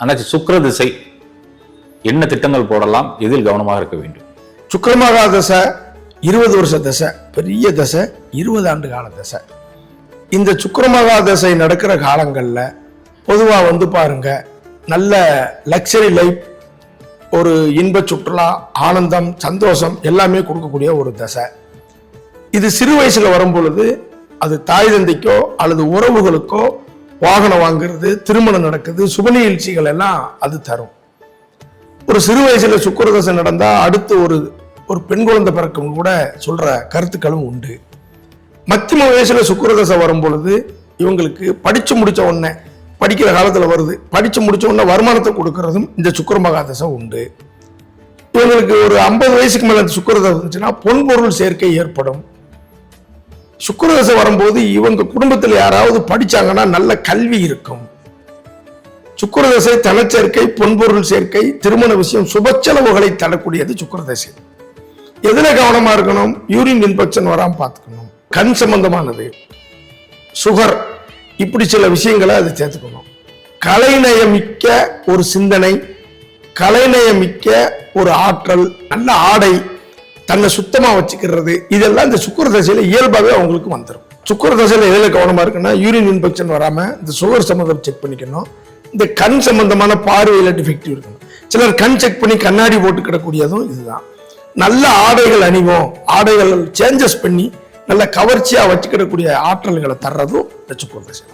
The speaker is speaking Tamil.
அண்ணாச்சி சுக்கர திசை. என்ன திட்டங்கள் போடலாம்? எதில் கவனமாக இருக்க வேண்டும். சுக்கரமகா தசை இருபது வருஷ தசை பெரிய தசை இருபது ஆண்டு கால தசை. இந்த சுக்கரமகா தசை நடக்கிற காலங்களில் பொதுவாக வந்து பாருங்க நல்ல லக்ஸரி லைஃப் ஒரு இன்ப சுற்றுலா ஆனந்தம் சந்தோஷம் எல்லாமே கொடுக்கக்கூடிய ஒரு தசை. இது சிறு வயசில் வரும் பொழுது அது தாய் தந்தைக்கோ அல்லது உறவுகளுக்கோ வாகனம் வாங்குறது திருமணம் நடக்குது சுப நிகழ்ச்சிகள் எல்லாம் அது தரும். ஒரு சிறு வயசுல சுக்கரதசை நடந்தா அடுத்து ஒரு ஒரு பெண் குழந்தை பிறக்கும் கூட சொல்ற கருத்துக்களும் உண்டு. மத்தியம வயசுல சுக்கரதசை வரும் பொழுது இவங்களுக்கு படிச்சு முடிச்ச உடனே படிக்கிற காலத்துல வருது படிச்சு முடிச்ச உடனே வருமானத்தை கொடுக்கறதும் இந்த சுக்கர மகாதசை உண்டு. இவங்களுக்கு ஒரு ஐம்பது வயசுக்கு மேல இந்த சுக்கிரதசை இருந்துச்சுன்னா பொன்பொருள் சேர்க்கை ஏற்படும். சுக்கரதசை வரும்போது இவங்க குடும்பத்தில் யாராவது படிச்சாங்கன்னா நல்ல கல்வி இருக்கும். சுக்கரதசை தனச்சேர்க்கை பொன்பொருள் சேர்க்கை திருமண விஷயம் சுப செலவுகளை தரக்கூடியது சுக்கரதசை. எதுல கவனமா இருக்கணும்? யூரின் இன்ஃபெக்ஷன் வராம பார்த்துக்கணும். கண் சம்பந்தமானது. சுகர். இப்படி சில விஷயங்களை அது சேர்த்துக்கணும். கலைநயமிக்க ஒரு சிந்தனை கலைநயமிக்க ஒரு ஆற்றல் நல்ல ஆடை தன்னை சுத்தமாக வச்சுக்கிறது இதெல்லாம் இந்த சுக்கர தசையில் இயல்பாகவே அவங்களுக்கு வந்துடும் சுக்கர தசையில் எதில் கவனமாக இருக்குன்னா யூரின் இன்ஃபெக்ஷன் வராம இந்த சுகர் சம்மந்தம் செக் பண்ணிக்கணும். இந்த கண் சம்மந்தமான பார்வையில் டிஃபெக்டிவ் இருக்கணும். சிலர் கண் செக் பண்ணி கண்ணாடி போட்டு கிடக்கூடியதும் இதுதான். நல்ல ஆடைகள் அணிவோம். ஆடைகள் சேஞ்சஸ் பண்ணி நல்ல கவர்ச்சியாக வச்சுக்கிடக்கூடிய ஆற்றல்களை தர்றதும் இந்த சுக்கர தசை